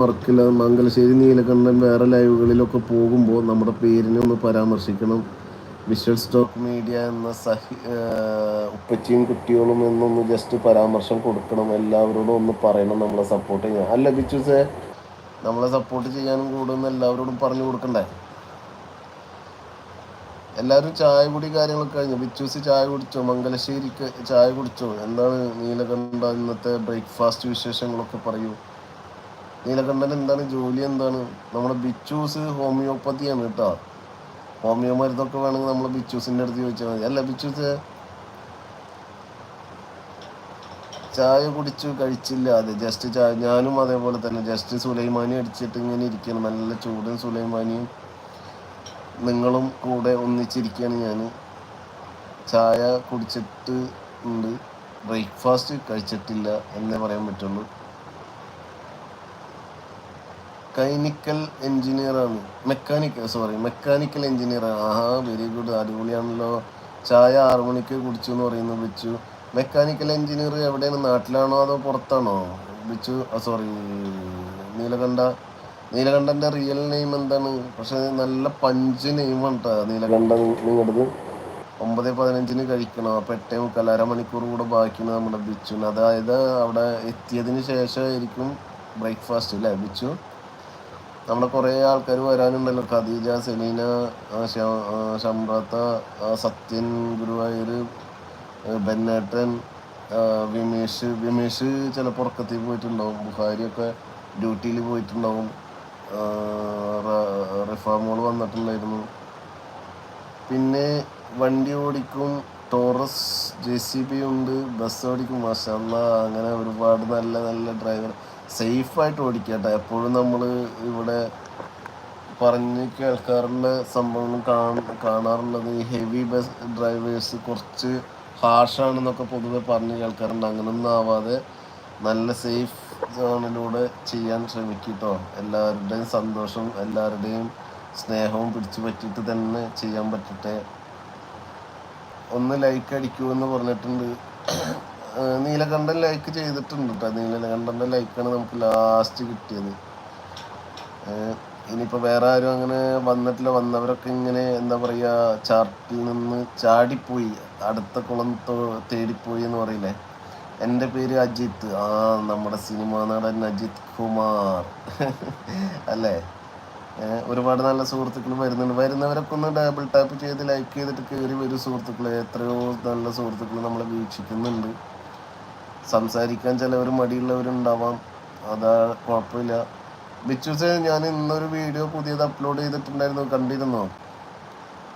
വർക്കില്ല മംഗലശ്ശേരി നീലകണ്ഠൻ വേറെ ലൈവുകളിലൊക്കെ പോകുമ്പോൾ നമ്മുടെ പേരിനെ ഒന്ന് പരാമർശിക്കണം. വിഷ്വൽ സ്റ്റോക്ക് മീഡിയ എന്ന സഹി ഉപ്പച്ചിയും കുട്ടികളും എന്നൊന്ന് ജസ്റ്റ് പരാമർശം കൊടുക്കണം. എല്ലാവരോടും ഒന്ന് പറയണം നമ്മളെ സപ്പോർട്ട് ചെയ്യാൻ. അല്ല ബിച്ചുസേ നമ്മളെ സപ്പോർട്ട് ചെയ്യാനും കൂടുന്ന എല്ലാവരോടും പറഞ്ഞു കൊടുക്കണ്ടേ? എല്ലാവരും ചായ കുടി കാര്യങ്ങളൊക്കെ കഴിഞ്ഞു. ബിച്ചൂസ് ചായ കുടിച്ചോ? മംഗലശ്ശേരിക്ക് ചായ കുടിച്ചോ? എന്താണ് നീലകണ്ഠ ഇന്നത്തെ ബ്രേക്ക്ഫാസ്റ്റ് വിശേഷങ്ങളൊക്കെ പറയൂ. നീലകണ്ഠൻ എന്താണ്? ജോലി എന്താണ്? നമ്മുടെ ബിച്ചൂസ് ഹോമിയോപ്പതിയാണ് കേട്ടോ. ഹോമിയോ മരുന്നൊക്കെ വേണമെങ്കിൽ നമ്മൾ ബിച്ചൂസിന്റെ അടുത്ത് ചോദിച്ചാൽ മതി. അല്ല ബിച്ചൂസ് ചായ കുടിച്ചു കഴിച്ചില്ല. അതെ ജസ്റ്റ് ചായ. ഞാനും അതേപോലെ തന്നെ. ജസ്റ്റ് സുലൈമാനി അടിച്ചിട്ട് ഇങ്ങനെ ഇരിക്കണം. നല്ല ചൂടും സുലൈമാനിയും നിങ്ങളും കൂടെ ഒന്നിച്ചിരിക്കുകയാണ് ഞാൻ ചായ കുടിച്ചിട്ട് ഉണ്ട് ബ്രേക്ക്ഫാസ്റ്റ് കഴിച്ചിട്ടില്ല എന്നേ പറയാൻ പറ്റുള്ളൂ. കൈനിക്കൽ എഞ്ചിനീയറാണ് മെക്കാനിക്കൽ സോറി മെക്കാനിക്കൽ എഞ്ചിനീയറാണ് ആഹാ വെരി ഗുഡ് അടിപൊളിയാണല്ലോ. ചായ ആറു മണിക്ക് കുടിച്ചു എന്ന് പറയുന്നു ബിച്ചു. മെക്കാനിക്കൽ എഞ്ചിനീയർ എവിടെയാണ്? നാട്ടിലാണോ അതോ പുറത്താണോ? ബിച്ചു സോറി നീലകണ്ഠ. നീലകണ്ഠന്റെ റിയൽ നെയിം എന്താണ്? പക്ഷെ നല്ല പഞ്ച് നെയിമാണ് കേട്ടോ നീലകണ്ഠ. നിങ്ങളുടെ ഒമ്പത് പതിനഞ്ചിന് കഴിക്കണം. അപ്പം എട്ടേ മുക്കാൽ അരമണിക്കൂർ കൂടെ ബാക്കിയാണ് നമ്മുടെ ബിച്ചുന് അതായത് അവിടെ എത്തിയതിന് ശേഷമായിരിക്കും ബ്രേക്ക്ഫാസ്റ്റ് അല്ലേ ബിച്ചു? നമ്മുടെ കുറേ ആൾക്കാർ വരാനുണ്ടല്ലോ. ഖദീജ സെലീന ഷംറാത്ത സത്യൻ ഗുരുവായൂർ ബെന്നേട്ടൻ വിമേഷ്. വിമേഷ് ചിലപ്പോൾ ഉറക്കത്തിൽ പോയിട്ടുണ്ടാവും. ബുഹാരിയൊക്കെ ഡ്യൂട്ടിയിൽ പോയിട്ടുണ്ടാവും. റിഫാമോൾ വന്നിട്ടുണ്ടായിരുന്നു. പിന്നെ വണ്ടി ഓടിക്കും. ടോറസ് ജെ സി ബി ഉണ്ട്. ബസ് ഓടിക്കും. മഷല്ല അങ്ങനെ ഒരുപാട് നല്ല നല്ല ഡ്രൈവർ. സേഫായിട്ട് ഓടിക്കട്ടെ. എപ്പോഴും നമ്മൾ ഇവിടെ പറഞ്ഞ് കേൾക്കാറുള്ള സംഭവങ്ങൾ കാണാറുള്ളത് ഈ ഹെവി ബസ് ഡ്രൈവേഴ്സ് കുറച്ച് ഹാർഷാണെന്നൊക്കെ പൊതുവെ പറഞ്ഞ് കേൾക്കാറുണ്ട്. അങ്ങനൊന്നും ആവാതെ നല്ല സേഫ് സോണിലൂടെ ചെയ്യാൻ ശ്രമിക്കട്ടോ. എല്ലാവരുടെയും സന്തോഷം എല്ലാവരുടെയും സ്നേഹവും പിടിച്ചു പറ്റിയിട്ട് തന്നെ ചെയ്യാൻ പറ്റട്ടെ. ഒന്ന് ലൈക്ക് അടിക്കൂ എന്ന് പറഞ്ഞിട്ടുണ്ട്. നീലകണ്ഠൻ ലൈക്ക് ചെയ്തിട്ടുണ്ട് കേട്ടോ നീലകണ്ഠന്റെ ലൈക്കാണ് നമുക്ക് ലാസ്റ്റ് കിട്ടിയത്. ഇനിയിപ്പോൾ വേറെ ആരും അങ്ങനെ വന്നിട്ടില്ല. വന്നവരൊക്കെ ഇങ്ങനെ എന്താ പറയുക ചാർട്ടിൽ നിന്ന് ചാടിപ്പോയി. അടുത്ത കുളം തേടിപ്പോയി എന്ന് പറയില്ലേ? എന്റെ പേര് അജിത്ത്. ആ നമ്മുടെ സിനിമാ നടൻ അജിത് കുമാർ. അല്ലേ? ഒരുപാട് നല്ല സുഹൃത്തുക്കൾ വരുന്നുണ്ട്. വരുന്നവരൊക്കെ ഒന്ന് ഡബിൾ ടാപ്പ് ചെയ്ത് ലൈക്ക് ചെയ്തിട്ട് കയറി വരും സുഹൃത്തുക്കൾ എത്രയോ നല്ല സുഹൃത്തുക്കൾ നമ്മളെ വീക്ഷിക്കുന്നുണ്ട്. സംസാരിക്കാൻ ചിലവർ മടിയുള്ളവരുണ്ടാവാം. അതാ കുഴപ്പമില്ല. ബിച്ചൂസ് ഞാൻ ഇന്നൊരു വീഡിയോ പുതിയത് അപ്ലോഡ് ചെയ്തിട്ടുണ്ടായിരുന്നു. കണ്ടിരുന്നോ?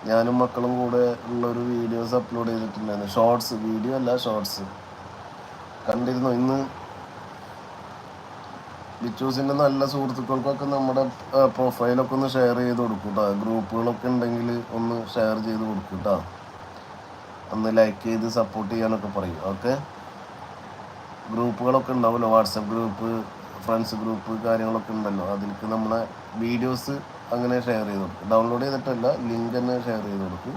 ഞാനും മക്കളും കൂടെ ഉള്ളൊരു വീഡിയോസ് അപ്ലോഡ് ചെയ്തിട്ടുണ്ടായിരുന്നു. ഷോർട്സ് വീഡിയോ അല്ല ഷോർട്സ് കണ്ടിരുന്നു? ഇന്ന് ബിച്ചൂസിന്റെ നല്ല സുഹൃത്തുക്കൾക്കൊക്കെ നമ്മുടെ പ്രൊഫൈലൊക്കെ ഒന്ന് ഷെയർ ചെയ്ത് കൊടുക്കും ഗ്രൂപ്പുകളൊക്കെ ഉണ്ടെങ്കിൽ ഒന്ന് ഷെയർ ചെയ്ത് കൊടുക്കും ഒന്ന് ലൈക്ക് ചെയ്ത് സപ്പോർട്ട് ചെയ്യാനൊക്കെ പറയും. ഓക്കെ ഗ്രൂപ്പുകളൊക്കെ ഉണ്ടാവുമല്ലോ. വാട്സപ്പ് ഗ്രൂപ്പ് ഫ്രണ്ട്സ് ഗ്രൂപ്പ് കാര്യങ്ങളൊക്കെ ഉണ്ടല്ലോ. അതിലേക്ക് നമ്മളെ വീഡിയോസ് അങ്ങനെ ഷെയർ ചെയ്ത് കൊടുക്കും. ഡൗൺലോഡ് ചെയ്തിട്ടല്ല ലിങ്ക് തന്നെ ഷെയർ ചെയ്ത് കൊടുക്കും.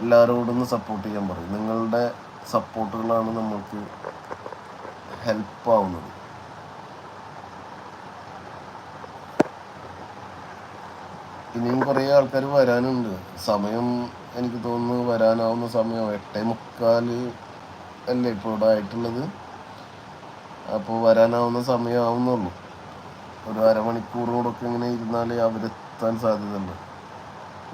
എല്ലാവരോടും സപ്പോർട്ട് ചെയ്യാൻ പറയും. നിങ്ങളുടെ സപ്പോർട്ടുകളാണ് നമ്മൾക്ക് ഹെൽപ്പാവുന്നത് ഇനിയും കുറേ ആൾക്കാർ വരാനുണ്ട്. സമയം എനിക്ക് തോന്നുന്നു വരാനാവുന്ന സമയം എട്ടേ മുക്കാൽ അല്ലേ ഇപ്പോൾ ഇവിടെ ആയിട്ടുള്ളത്? അപ്പോൾ വരാനാവുന്ന സമയമാവുന്നുള്ളൂ ഒരു അരമണിക്കൂറോടൊക്കെ ഇങ്ങനെ ഇരുന്നാൽ അവരെത്താൻ സാധ്യതയുണ്ട്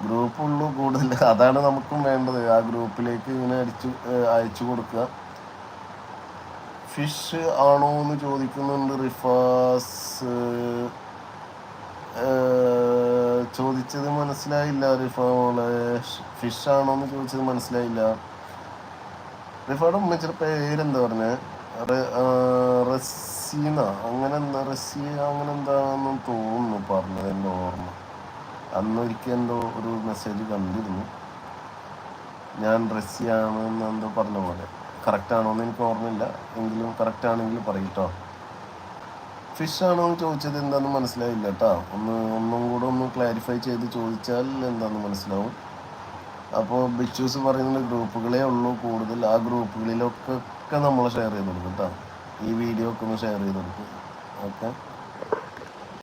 ഗ്രൂപ്പുള്ളൂ കൂടുതൽ. അതാണ് നമുക്കും വേണ്ടത്. ആ ഗ്രൂപ്പിലേക്ക് ഇങ്ങനെ അടിച്ചു അയച്ചു കൊടുക്കുക ഫിഷ് ആണോ എന്ന് ചോദിക്കുന്നുണ്ട് റിഫാസ്. ചോദിച്ചത് മനസ്സിലായില്ല റിഫോളെ ഫിഷ് ആണോ എന്ന് ചോദിച്ചത് മനസ്സിലായില്ല. റിഫയുടെ ഉമ്മച്ചിയുടെ പേരെന്താ പറഞ്ഞേ? റസീന. അങ്ങനെ എന്താ റസീ അങ്ങനെ എന്താണെന്ന് തോന്നുന്നു പറഞ്ഞത് എന്റെ ഓർമ്മ. അന്നൊരിക്കൽ എന്തോ ഒരു മെസ്സേജ് കണ്ടിരുന്നു. ഞാൻ റസിയാണ് എന്തോ പറഞ്ഞ പോലെ. കറക്റ്റ് ആണോ എന്ന് എനിക്ക് ഓർമ്മയില്ല. എങ്കിലും കറക്റ്റ് ആണെങ്കിൽ പറയട്ടോ ഫിഷ് ആണോ എന്ന് ചോദിച്ചത് എന്താണെന്ന് മനസ്സിലായില്ല കേട്ടോ ഒന്ന് ഒന്നും കൂടെ ഒന്ന് ക്ലാരിഫൈ ചെയ്ത് ചോദിച്ചാൽ എന്താണെന്ന് മനസ്സിലാവും. അപ്പോൾ ബിച്ചൂസ് പറയുന്ന ഗ്രൂപ്പുകളേ ഉള്ളൂ കൂടുതൽ. ആ ഗ്രൂപ്പുകളിലൊക്കെ ഒക്കെ നമ്മൾ ഷെയർ ചെയ്ത് കൊടുക്കും കേട്ടോ ഈ വീഡിയോ ഒക്കെ ഒന്ന് ഷെയർ ചെയ്ത് കൊടുക്കും. ഓക്കെ